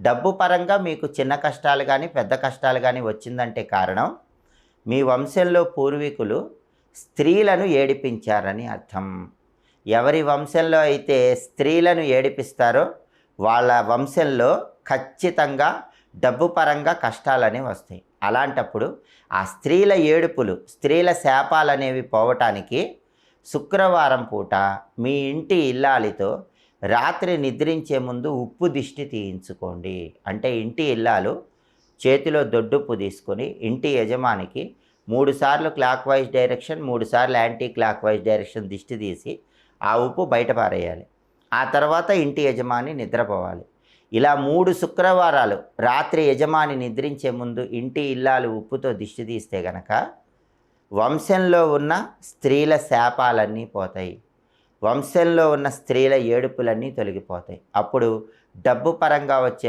డబ్బు పరంగా మీకు చిన్న కష్టాలు కానీ పెద్ద కష్టాలు కానీ వచ్చిందంటే కారణం మీ వంశంలో పూర్వీకులు స్త్రీలను ఏడిపించారని అర్థం. ఎవరి వంశంలో అయితే స్త్రీలను ఏడిపిస్తారో వాళ్ళ వంశంలో ఖచ్చితంగా డబ్బు పరంగా కష్టాలనే వస్తాయి. అలాంటప్పుడు ఆ స్త్రీల ఏడుపులు స్త్రీల శాపాలు అనేవి పోవటానికి శుక్రవారం పూట మీ ఇంటి ఇల్లాలితో రాత్రి నిద్రించే ముందు ఉప్పు దిష్టి తీయించుకోండి. అంటే ఇంటి ఇల్లాలు చేతిలో దొడ్డుప్పు తీసుకొని ఇంటి యజమానికి మూడుసార్లు క్లాక్ వైజ్ డైరెక్షన్ మూడు సార్లు యాంటీ క్లాక్ వైజ్ డైరెక్షన్ దిష్టి తీసి ఆ ఉప్పు బయట పారేయాలి. ఆ తర్వాత ఇంటి యజమాని నిద్రపోవాలి. ఇలా మూడు శుక్రవారాలు రాత్రి యజమాని నిద్రించే ముందు ఇంటి ఇల్లాలు ఉప్పుతో దిష్టి తీస్తే గనక వంశంలో ఉన్న స్త్రీల శాపాలన్నీ పోతాయి. వంశంలో ఉన్న స్త్రీల ఏడుపులన్నీ తొలగిపోతాయి. అప్పుడు డబ్బు పరంగా వచ్చే